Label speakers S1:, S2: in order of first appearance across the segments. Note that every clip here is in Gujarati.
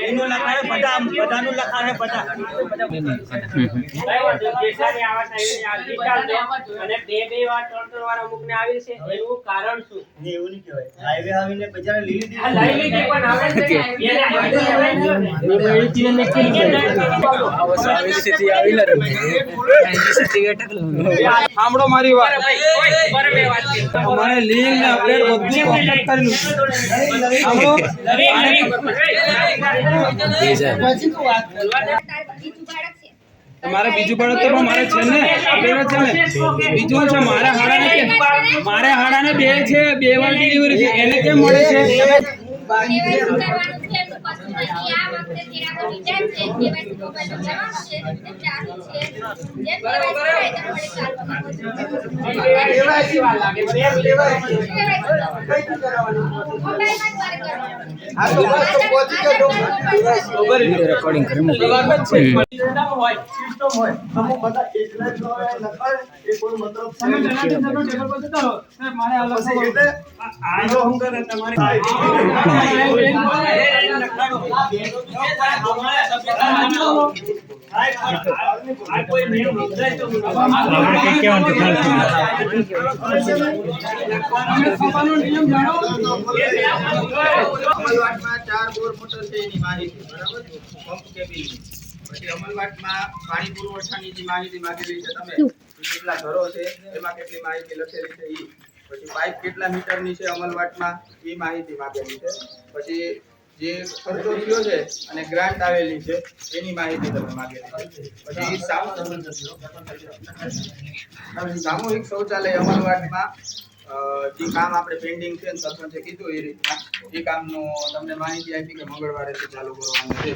S1: એનું મારી વાત. અમારે લીલ ને
S2: અપડેટ બે બે બીજું બાળક તો મારે છે ને. આવી છે ને બીજું છે
S1: મારા નહીં કે મારા હાડાને બે
S2: છે બે વાર પણ છે. એને
S3: કેમ મળે વાત મારે તો પણ છે ને અપડેટ છે ને બીજું છે મારા હાડાને કે મારે હાડાને બે છે બે વાર ડિલિવરી છે એને કેમ મળે છે
S4: રેકોર્ડિંગ કરી
S1: હોય સિસ્ટમ હોય
S3: મારે આ
S1: આ તમારે
S5: ચાર બોર મોટર છે એની માહિતી બરાબર પંપ પછી અમલવાટમાં પાણી પુરવઠાની જે માહિતી માંગેલી છે તમે કેટલા ઘરો છે એમાં કેટલી માહિતી લખેલી છે એ પછી પાઇપ કેટલા મીટરની છે અમલવાટમાં એ માહિતી માંગેલી છે. પછી જે ખર્ચો થયો છે અને ગ્રાન્ટ આવેલી છે, એની માહિતી તમે માગેલી પછી સામૂહિક શૌચાલય અમલવાટમાં જે કામ આપણે પેન્ડિંગ છે ને સરપંચે કીધું એ રીતના, એ કામનો તમને માહિતી આપી કે મંગળવારેથી ચાલુ કરવાનું છે.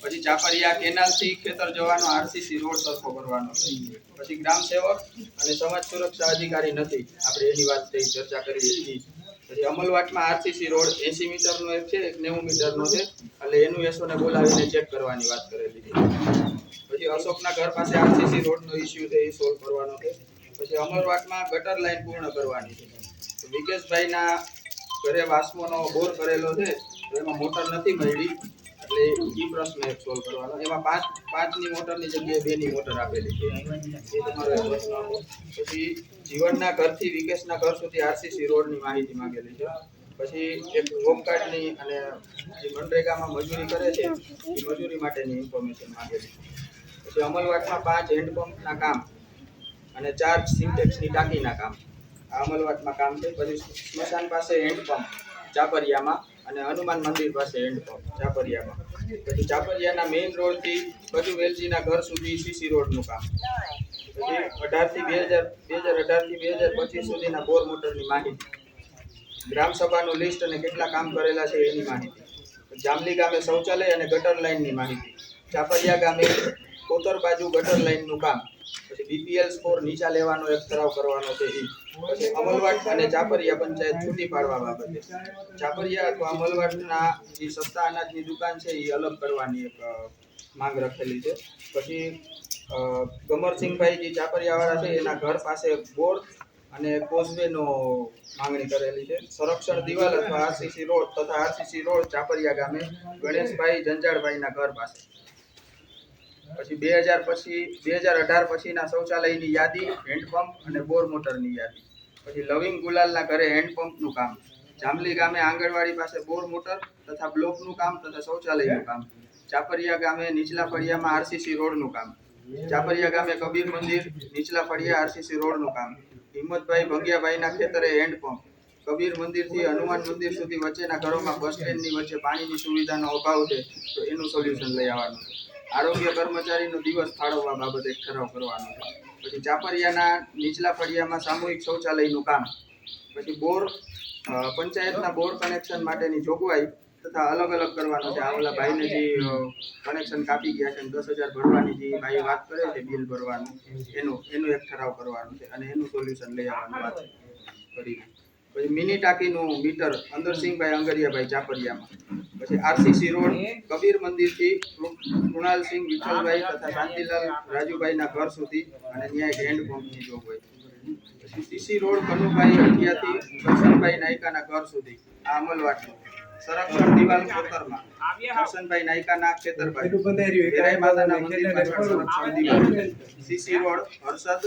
S5: પછી ચાપરિયા કેનાલથી ખેતર જવાનો, આરસીસી રોડ સરખો કરવાનો છે. પછી ગ્રામ સેવક અને સમાજ સુરક્ષા અધિકારી નથી. આપણે એની વાત થઈ, ચર્ચા કરી હતી પછી અમલવાટમાં આરસીસી રોડ એસી મીટરનો એક છે, એક નેવું મીટરનો છે. એટલે એનું એસોને બોલાવીને ચેક કરવાની વાત કરેલી હતી. પછી અશોકના ઘર પાસે આરસીસી રોડનો ઇસ્યુ છે, એ સોલ્વ કરવાનો છે. પછી અમરવાટમાં ગટર લાઇન પૂર્ણ કરવાની છે. વિકેશભાઈના ઘરે વાસ્મોનો બોર કરેલો છે, તો એમાં મોટર નથી મળી. એટલે એ પ્રશ્ન એક સોલ્વ કરવાનો. એમાં પાંચ, પાંચની મોટરની જગ્યાએ બેની મોટર આપેલી છે. એ તમારો પ્રશ્ન પછી જીવનના ઘરથી વિકેશના ઘર સુધી આરસીસી રોડની માહિતી માંગેલી છે. પછી એક હોમ કાર્ડની અને જે મનરેગામાં મજૂરી કરે છે, એ મજૂરી માટેની ઇન્ફોર્મેશન માંગેલી છે. પછી અમલવાટમાં પાંચ હેન્ડપંપના કામ અને ચાર સિન્ટેક્સની ટાંકીના કામ. આ અમલવાટમાં કામ છે. પછી સ્મશાન પાસે હેન્ડપંપ, ચાપરિયામાં અને હનુમાન મંદિર પાસે હેન્ડપંપ ચાપરિયામાં પછી ચાપરિયાના મેઇન રોડથી બધું વેલજીના ઘર સુધી સીસી રોડનું કામ. પછી અઢારથી બે હજાર બે હજાર અઢારથી બે હજાર પચીસ સુધીના બોર મોટરની માહિતી. ગ્રામ સભાનું લિસ્ટ અને કેટલા કામ કરેલા છે એની માહિતી. જામલી ગામે શૌચાલય અને ગટર લાઇનની માહિતી. ચાપરિયા ગામે કોતર બાજુ ગટર લાઇનનું કામ. પછી બીપીએલ સ્કોર નીચા લેવાનો એક ઠરાવ કરવાનો છે પછી અમલવાડ અને ચાપરિયા પંચાયત છૂટી પાડવા બાબતે. ચાપરિયા અથવા અમલવાડના જે સસ્તા અનાજની દુકાન છે એ અલગ કરવાની એક માંગ રખેલી છે. પછી ગમરસિંહભાઈ જે ચાપરિયાવાળા છે એના ઘર પાસે બોર અને કોઝવેનો માંગણી કરેલી છે. સંરક્ષણ દિવાલ અથવા આરસીસી રોડ તથા આરસીસી રોડ ચાપરિયા ગામે ગણેશભાઈ જંજાળભાઈના ઘર પાસે. પછી બે હજાર પછી, બે હજાર અઢાર પછીના શૌચાલયની યાદી હેન્ડપંપ અને બોર મોટરની યાદી. પછી લવિંગ ગુલાલના ઘરે હેન્ડપંપનું કામ. જામલી ગામે આંગણવાડી પાસે બોર મોટર તથા બ્લોકનું કામ તથા શૌચાલયનું કામ. ચાપરિયા ગામે નીચલા ફળિયામાં આરસીસી રોડનું કામ. ચાપરિયા ગામે કબીર મંદિર, નીચલા ફળિયા આરસીસી રોડનું કામ. હિંમતભાઈ ભંગિયાભાઈના ખેતરે હેન્ડપંપ કબીર મંદિરથી હનુમાન મંદિર સુધી વચ્ચેના ઘરોમાં બસ સ્ટેન્ડની વચ્ચે પાણીની સુવિધાનો અભાવ છે, તો એનું સોલ્યુશન લઈ આવવાનું છે. આરોગ્ય કર્મચારીનો દિવસ ફાળવવા બાબતે ઠરાવ કરવાનો પછી ચાપરિયાના નીચલા ફળિયામાં સામૂહિક શૌચાલયનું કામ. પછી બોર પંચાયતના બોર કનેક્શન માટેની જોગવાઈ તથા અલગ અલગ કરવાનો છે. આ ઓલા ભાઈને જે કનેક્શન કાપી ગયા છે દસ હજાર ભરવાની જે ભાઈ વાત કરે છે બિલ ભરવાનું એનું એનું એક ઠરાવ કરવાનું છે અને એનું સોલ્યુશન લઈ આવવાનું વાત કરી પછી મિની ટાંકીનું મીટર અંદરસિંહભાઈ અંગરિયાભાઈ ચાપરિયામાં. પછી આરસીસી રોડ કબીર મંદિરથી કૃણાલસિંહ વિઠ્ઠલભાઈ તથા શાંતિલાલ રાજુભાઈના ઘર સુધી અને ત્યાં એક હેન્ડપંપની જોગવાઈ પછી સીસી રોડ કનુભાઈ અઠિયાથી કરશનભાઈ નાયકાના ઘર સુધી આ અમલવાડી સંરક્ષણ દિવાલ કોતરમાં કરશનભાઈ નાયકાના ખેતરભાઈ. માતાના મંદિર સંરક્ષણ દિવાલ. સીસી રોડ હર્ષદ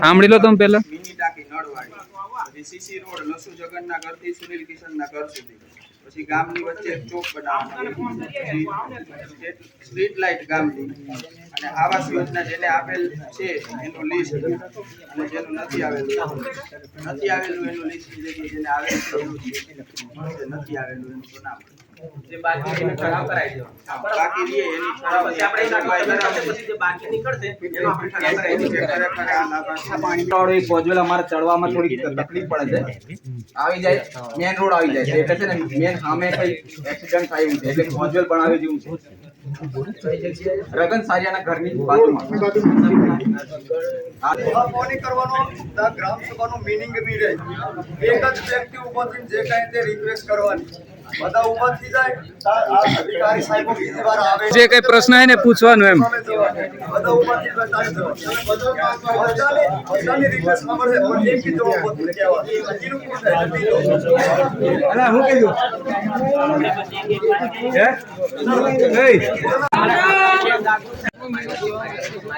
S4: સાંભળી લો તમે પેલા
S5: સીસી રોડ લસુ જગનના ઘરથી સુનિલ કિશનના ઘર સુધી. પછી ગામની વચ્ચે ચોક બનાવવાનો સ્ટ્રીટ- લાઇટ ગામની. અને આવાસ યોજના જેને આપેલ છે, એનું લિસ્ટ અને જેનું નથી આવેલું નથી આવેલું એનું લિસ્ટ જેને આવેલ નથી આવેલું એનું નામ.
S2: જે બાકી એને ઠરાવ કરાવી દેવાનો.
S5: બાકી રહીએ એની ઠરાવ
S2: પછી આપણે એના પછી જે બાકી નીકળશે એનો આપણે ઠરાવ કરાવી
S5: એની
S2: દઈશું.
S5: ખરેખર આ લાભાર્થી
S6: વાળો એ પોજવેલ અમારે ચડવામાં થોડી તકલીફ પડે છે. આવી જાય મેન રોડ આવી જાય એટલે છે ને મેન સામે કઈ એક્સિડન્ટ થાય એવું છે. એટલે પોજવેલ બનાવે જેવું છે. રગન સારિયાના ઘરની બાજુમાં.
S1: કરવાનો? ગ્રામ સભાનો મિનિંગ બી રહે. એક જ વ્યક્તિ ઊભો જે કાંઈ તે રિક્વેસ્ટ કરવાની. બધા ઊભા થઈ જાય તા આ અધિકારી સાહેબો બીજી વાર આવે.
S4: જે કઈ પ્રશ્ન હોય ને પૂછવાનું એમ.
S1: સામે કીધું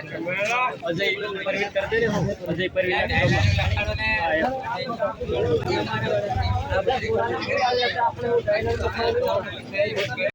S1: ઊભા થઈ જાય તારે જવાનું. બધાને બધાની રિક્વેસ્ટ સાંભળે પણ એક જ જવાબ બદલી કહેવાનું. એનું પૂછાય નથી તો.
S7: અલા, હું કીધું હે? એય.